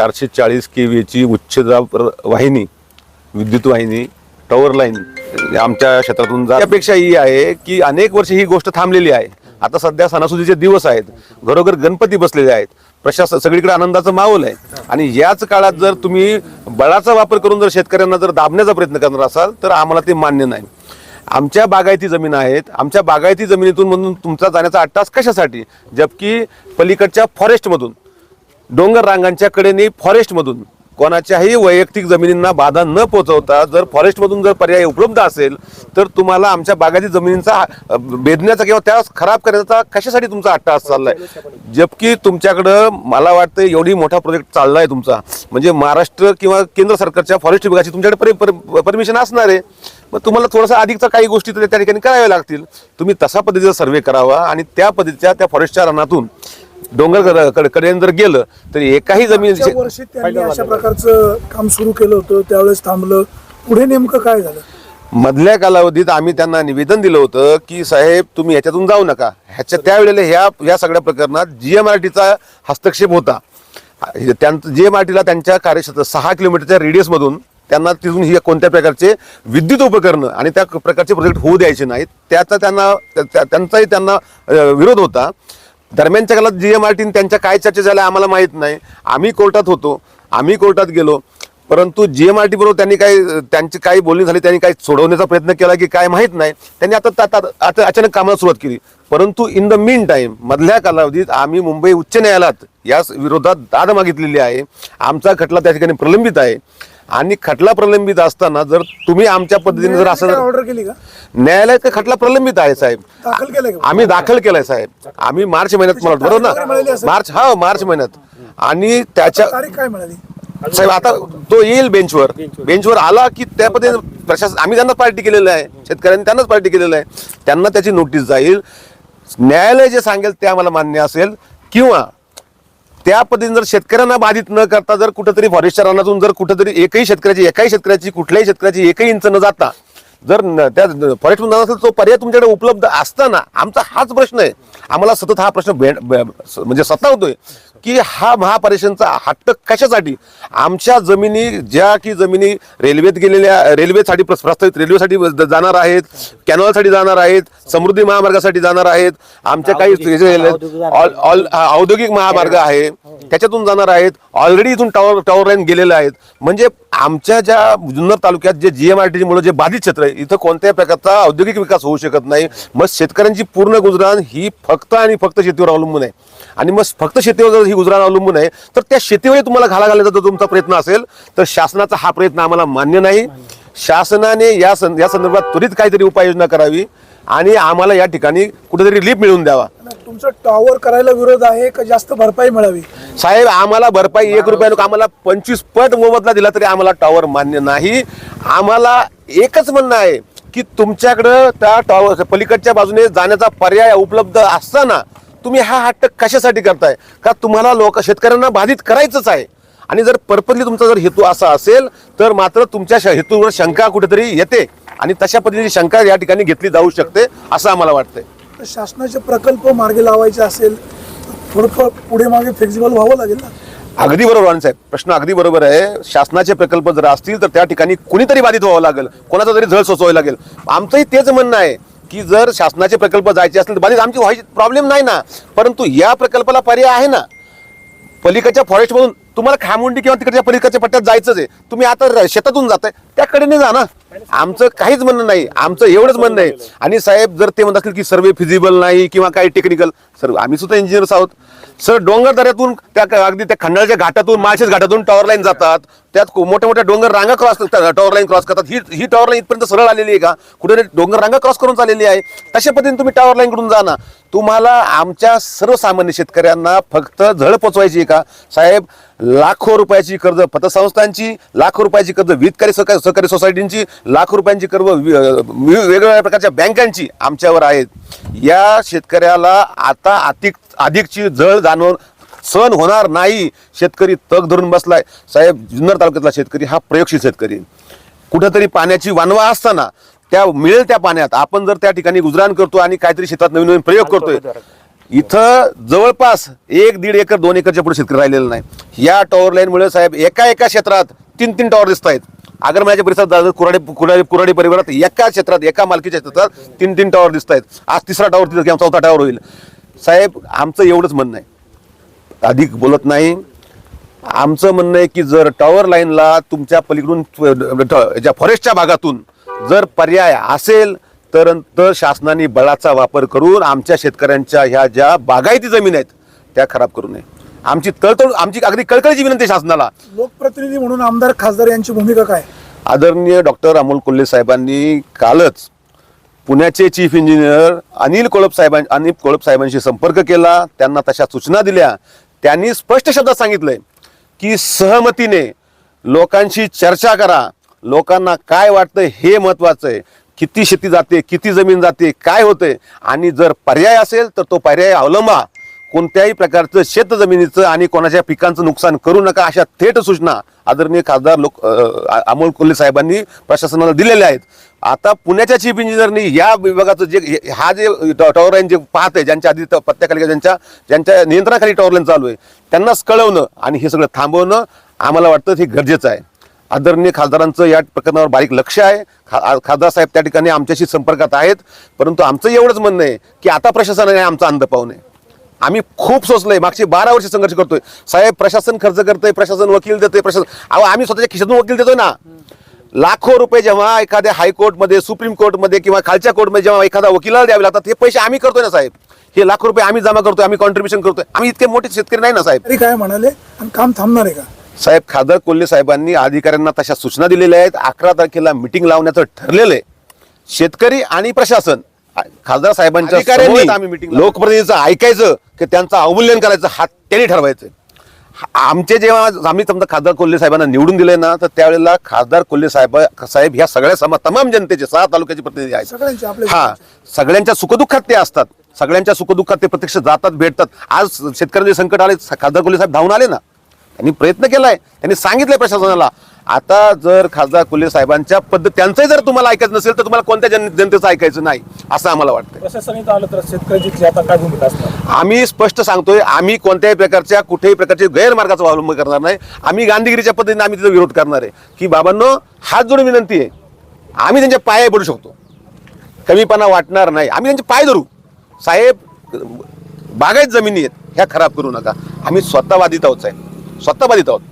चारशे चाळीस के व्हीची उच्चदाब वाहिनी विद्युत वाहिनी टॉवर लाईन आमच्या क्षेत्रातून जा- त्यापेक्षा ही आहे की अनेक वर्ष ही गोष्ट थांबलेली आहे. आता सध्या सणासुदीचे दिवस आहेत. घरोघर गणपती बसलेले आहेत. प्रशासन सगळीकडे आनंदाचं माहोल आहे. आणि याच काळात जर तुम्ही बळाचा वापर करून जर शेतकऱ्यांना जर दाबण्याचा प्रयत्न करणार असाल तर आम्हाला ते मान्य नाही. आमच्या बागायती जमीन आहेत. आमच्या बागायती जमिनीतून म्हणून तुमचा जाण्याचा अट्टास कशासाठी? जबकी पलीकडच्या फॉरेस्टमधून डोंगर रांगांच्या कडेने फॉरेस्टमधून. कोणाच्याही वैयक्तिक जमिनींना बाधा न पोहोचवता जर फॉरेस्टमधून जर पर्याय उपलब्ध असेल तर तुम्हाला आमच्या बागायती जमिनींचा बेदण्याचा किंवा त्या खराब करण्याचा कशासाठी तुमचा अट्टाहास चाललाय? जबकी तुमच्याकडं मला वाटतं एवढी मोठा प्रोजेक्ट चालला आहे तुमचा. म्हणजे महाराष्ट्र किंवा केंद्र सरकारच्या फॉरेस्ट विभागाची तुमच्याकडे परमिशन असणार आहे. मग तुम्हाला थोडासा अधिकचा काही गोष्टी तर त्या ठिकाणी कराव्या लागतील. तुम्ही तसा पद्धतीचा सर्वे करावा आणि त्या पद्धतीच्या त्या फॉरेस्टच्या रनातून डोंगर कड- जर गेलं तर एकाही जमीन मागच्या वर्षी त्यांनी अशा प्रकारचं काम सुरू केलं होतं त्यावेळेस थांबलं. पुढे नेमकं काय झालं? मधल्या कालावधीत आम्ही त्यांना निवेदन दिलं होतं की साहेब तुम्ही ह्याच्यातून जाऊ नका. ह्याच्या त्यावेळेला ह्या या सगळ्या प्रकरणात जीएमआरटीचा हस्तक्षेप होता. त्यांचं जीएमआरटीला त्यांच्या कार्यक्षेत्र सहा किलोमीटरच्या रेडियसमधून त्यांना तिथून ही कोणत्या प्रकारचे विद्युत उपकरणं आणि त्या प्रकारचे प्रोजेक्ट होऊ द्यायचे नाहीत त्याचा त्यांना त्या- त्या- त्यांचाही त्यांना विरोध होता. दरम्यानच्या काळात जी एम आर जीएमआरटी त्यांच्या काय चर्चा झाल्या आम्हाला माहीत नाही. आम्ही कोर्टात होतो आम्ही कोर्टात गेलो. परंतु जी एम आर बरोबर त्यांनी काही त्यांची काही बोलणी झाली त्यांनी काही सोडवण्याचा प्रयत्न केला की काय माहीत नाही. त्यांनी आता आता अचानक कामाला सुरुवात केली. परंतु इन द मीन टाईम मधल्या कालावधीत आम्ही मुंबई उच्च न्यायालयात या विरोधात दाद मागितलेली आहे. आमचा खटला त्या ठिकाणी प्रलंबित आहे. आणि खटला प्रलंबित असताना जर तुम्ही आमच्या पद्धतीने जर असं ऑर्डर केली का? न्यायालयात ते खटला प्रलंबित आहे साहेब. आम्ही दाखल केलाय साहेब. आम्ही मार्च महिन्यात मला वाटतं, बरोबर ना. मार्च हा मार्च महिन्यात. आणि त्याच्या तारीख काय मिळाली? साहेब आता तो येईल बेंचवर. बेंचवर. आला की त्या पद्धतीने प्रशासन आम्ही त्यांनाच पार्टी केलेलं आहे. शेतकऱ्यांनी त्यांनाच पार्टी केलेलं आहे. त्यांना त्याची नोटीस जाईल. न्यायालय जे सांगेल ते आम्हाला मान्य असेल. किंवा त्या पद्धतीने जर शेतकऱ्यांना बाधित न करता जर कुठेतरी फॉरेस्टच्या रानातून जर कुठेतरी एकही शेतकऱ्याची एकाही शेतकऱ्याची कुठल्याही शेतकऱ्याची एकही इंच न जाता जर त्या फॉरेस्टमध्ये असेल तो पर्याय तुमच्याकडे उपलब्ध असताना आमचा हाच प्रश्न आहे. आम्हाला सतत हा प्रश्न भेट म्हणजे सतावतोय की हा महापरिषदेचा हट्ट कशासाठी? आमच्या जमिनी ज्या की जमिनी रेल्वेत गेलेल्या रेल्वेसाठी प्रस- प्रस्तावित रेल्वेसाठी ज- जाणार आहेत कॅनॉलसाठी जाणार आहेत समृद्धी महामार्गासाठी जाणार आहेत आमच्या काही औद्योगिक महामार्ग आहे. त्याच्यातून जाणार आहेत. ऑलरेडी इथून टॉवर टॉवर लाईन गेलेले आहेत. म्हणजे आमच्या ज्या जुन्नर तालुक्यात जे जीएमआरटी मुळे जे बाधित क्षेत्र आहे इथं कोणत्याही प्रकारचा औद्योगिक विकास होऊ शकत नाही. मग शेतकऱ्यांची पूर्ण गुजराण ही फक्त आणि फक्त शेतीवर अवलंबून आहे. आणि मग फक्त शेतीवर जर ही गुजराण अवलंबून आहे तर त्या शेतीवर तुम्हाला घाला घालण्याचा जर तुमचा प्रयत्न असेल तर शासनाचा हा प्रयत्न आम्हाला मान्य नाही. शासनाने या सं या संदर्भात त्वरित काहीतरी उपाययोजना करावी आणि आम्हाला या ठिकाणी कुठेतरी रिलीफ मिळवून द्यावा. तुमचं टॉवर करायला विरोध आहे का जास्त भरपाई मिळावी? साहेब आम्हाला भरपाई एक रुपया आम्हाला पंचवीस पट मोबदला दिला तरी आम्हाला टॉवर मान्य नाही. आम्हाला एकच म्हणणं आहे की तुमच्याकडं त्या टॉवर पलीकडच्या बाजूने जाण्याचा पर्याय उपलब्ध असताना तुम्ही हा हट्ट कशासाठी करताय? का तुम्हाला लोक शेतकऱ्यांना बाधित करायचंच आहे? आणि जर पर्पजली तुमचा जर हेतू असा असेल तर मात्र तुमच्या श- हेतूवर शंका कुठेतरी येते आणि तशा पद्धतीची शंका या ठिकाणी घेतली जाऊ शकते असं आम्हाला वाटतंय. तर शासनाचे प्रकल्प मार्गी लावायचे असेल तर थोडंफार पुढे मागे फ्लेक्झिबल व्हावं लागेल ना? अगदी बरोबर आहे साहेब. प्रश्न अगदी बरोबर आहे. शासनाचे प्रकल्प जर असतील तर त्या ठिकाणी कुणीतरी बाधित व्हावं लागेल. कोणाचा तरी झळ सोसवावं लागेल. आमचंही तेच म्हणणं आहे की जर शासनाचे प्रकल्प जायचे असतील तर बाधित आमची व्हायची प्रॉब्लेम नाही ना. परंतु या प्रकल्पाला पर्याय आहे ना. पलीकडच्या फॉरेस्टमधून तुम्हाला खामुंडी किंवा तिकडच्या पलीकडच्या पट्ट्यात जायचंच आहे. तुम्ही आता शेतातून जाताय त्याकडे नाही जा ना. आमचं काहीच म्हणणं नाही. आमचं एवढंच म्हणणं आहे. आणि साहेब जर ते म्हणत असतील की सर्वे फिजिबल नाही किंवा काही टेक्निकल सर आम्ही सुद्धा इंजिनियर्स आहोत. सर डोंगर दऱ्यातून त्या अगदी त्या खंडाळच्या घाटातून माळशेज घाटातून टॉवर लाईन जातात. त्यात को- मोठ्या मोठ्या डोंगर रांगा क्रॉस टॉवर लाईन क्रॉस करतात. ही ही टॉवर लाईन इथपर्यंत सरळ आलेली आहे का? कुठे डोंगर रांगा क्रॉस करून चाललेली आहे. तशा पद्धतीने तुम्ही टॉवर लाईनकडून जा ना. तुम्हाला आमच्या सर्वसामान्य शेतकऱ्यांना फक्त झळ पोचवायची आहे का? साहेब लाखो रुपयाची कर्ज पतसंस्थांची लाखो रुपयाची कर्ज वितकारी सहकारी सहकारी सोसायटींची लाखो रुपयांची कर्ज वेगवेगळ्या प्रकारच्या बँकांची आमच्यावर आहेत. या शेतकऱ्याला आता अधिक अधिकची जळ जाणवून सहन होणार नाही. शेतकरी तग धरून बसलाय. साहेब जुन्नर तालुक्यातला शेतकरी हा प्रयोगशील शेतकरी. कुठंतरी पाण्याची वानवा असताना त्या मिळेल त्या पाण्यात. आपण जर त्या ठिकाणी गुजराण करतो आणि काहीतरी शेतात नवीन नवीन प्रयोग करतोय इथं जवळपास एक दीड एकर दोन एकरच्या पुढे शेतकरी राहिलेला नाही या टॉवर लाईनमुळे साहेब एका एका क्षेत्रात तीन तीन टॉवर दिसत आहेत. आगरमाळ्याच्या परिसरात जायचं, कुराडे कुराडे कुराडी परिवारात एका क्षेत्रात एका मालकीच्या क्षेत्रात तीन तीन टॉवर दिसत आहेत. आज तिसरा टॉवर तिथं किंवा चौथा टॉवर होईल. साहेब आमचं एवढंच म्हणणं आहे. अधिक बोलत नाही. आमचं म्हणणं आहे की जर टॉवर लाईनला तुमच्या पलीकडून ज्या फॉरेस्टच्या भागातून जर पर्याय असेल तर तर शासनाने बळाचा वापर करून आमच्या शेतकऱ्यांच्या ह्या ज्या बागायती जमीन आहेत त्या खराब करू नये. आमची तळतळ आमची अगदी कळकळीची विनंती शासनाला. लोकप्रतिनिधी म्हणून आमदार खासदार यांची भूमिका काय? आदरणीय डॉक्टर अमोल कोल्हे साहेबांनी कालच पुण्याचे चीफ इंजिनियर अनिल कोळप साहेबां अनिल कोळप साहेबांशी संपर्क केला. त्यांना तशा सूचना दिल्या. त्यांनी स्पष्ट शब्दात सांगितलंय की सहमतीने लोकांशी चर्चा करा. लोकांना काय वाटतं हे महत्त्वाचं आहे. किती शेती जाते किती जमीन जाते काय होते आणि जर पर्याय असेल तर तो पर्याय अवलंबा. कोणत्याही प्रकारचं शेत जमिनीचं आणि कोणाच्या पिकांचं नुकसान करू नका अशा थेट सूचना आदरणीय खासदार लोक अमोल कोल्हे साहेबांनी प्रशासनाला दिलेल्या आहेत. आता पुण्याच्या चीफ इंजिनियरनी या विभागाचं जे हा जे टॉ- टॉवर लाईन जे पाहत आहे ज्यांच्या आधी पत्त्याखाली ज्यांच्या ज्यांच्या नियंत्रणाखाली टॉवर लाईन चालू आहे त्यांनाच कळवणं आणि हे सगळं थांबवणं आम्हाला वाटतं हे गरजेचं आहे. आदरणीय खासदारांचं या प्रकरणावर बारीक लक्ष आहे. खा खासदार साहेब त्या ठिकाणी आमच्याशी संपर्कात आहेत. परंतु आमचं एवढंच म्हणणं आहे की आता प्रशासनाने आमचा अंध पाहू नये. आम्ही खूप सोचलोय. मागचे बारा वर्ष संघर्ष करतोय. साहेब प्रशासन खर्च करतंय प्रशासन वकील देतोय प्रशासन अहो आम्ही स्वतःच्या खिशातून वकील देतोय ना. लाखो रुपये जेव्हा एखाद्या हायकोर्टमध्ये सुप्रीम कोर्टमध्ये किंवा खालच्या कोर्टमध्ये जेव्हा एखादा वकिलाला द्यावे लागतात हे पैसे आम्ही करतोय ना साहेब? हे लाखो रुपये आम्ही जमा करतोय आम्ही कॉन्ट्रीब्युशन करतोय. आम्ही इतके मोठे शेतकरी नाही ना साहेब? काय म्हणाले? आणि काम थांबणार आहे का? साहेब खासदार कोल्हे साहेबांनी अधिकाऱ्यांना तशा सूचना दिलेल्या आहेत. अकरा तारखेला मिटिंग लावण्याचं ठरलेलं आहे. शेतकरी आणि प्रशासन खासदार साहेबांच्या अधिकाऱ्यांनी लोकप्रतिनिधीचं ऐकायचं की त्यांचं अवमूल्यन करायचं हा त्यांनी ठरवायचं आमचे जेव्हा आम्ही समजा खासदार कोल्हे साहेबांना निवडून दिले ना तर त्यावेळेला खासदार कोल्हे साहेब साहेब ह्या सगळ्या समा तमाम जनतेचे सहा तालुक्याचे प्रतिनिधी आहेत. सगळ्यांचे आपले हा सगळ्यांच्या सुखदुःखात ते असतात. सगळ्यांच्या सुखदुःखात ते प्रत्यक्ष जातात भेटतात. आज शेतकऱ्यांचे संकट आले खासदार कोल्हे साहेब धावून आले ना. त्यांनी प्रयत्न केलाय. त्यांनी सांगितलंय प्रशासनाला. आता जर खासदार कोल्हे साहेबांच्या पद्धत त्यांचंही जर तुम्हाला ऐकायचं नसेल तर तुम्हाला कोणत्या जन जनतेचं ऐकायचं नाही असं आम्हाला वाटतं आम्ही स्पष्ट सांगतोय आम्ही कोणत्याही प्रकारच्या कुठेही प्रकारचे गैरमार्गाचा अवलंब करणार नाही. आम्ही गांधीगिरीच्या पद्धतीने आम्ही तिचा विरोध करणार आहे. की बाबांनो हात जोडून विनंती आहे. आम्ही त्यांच्या पाया पडू शकतो. कमीपणा वाटणार नाही. आम्ही त्यांचे पाय धरू. साहेब बागायत जमिनी आहेत ह्या खराब करू नका. आम्ही स्वतः बाधित आहोत साहेब. स्वतः बाधित आहोत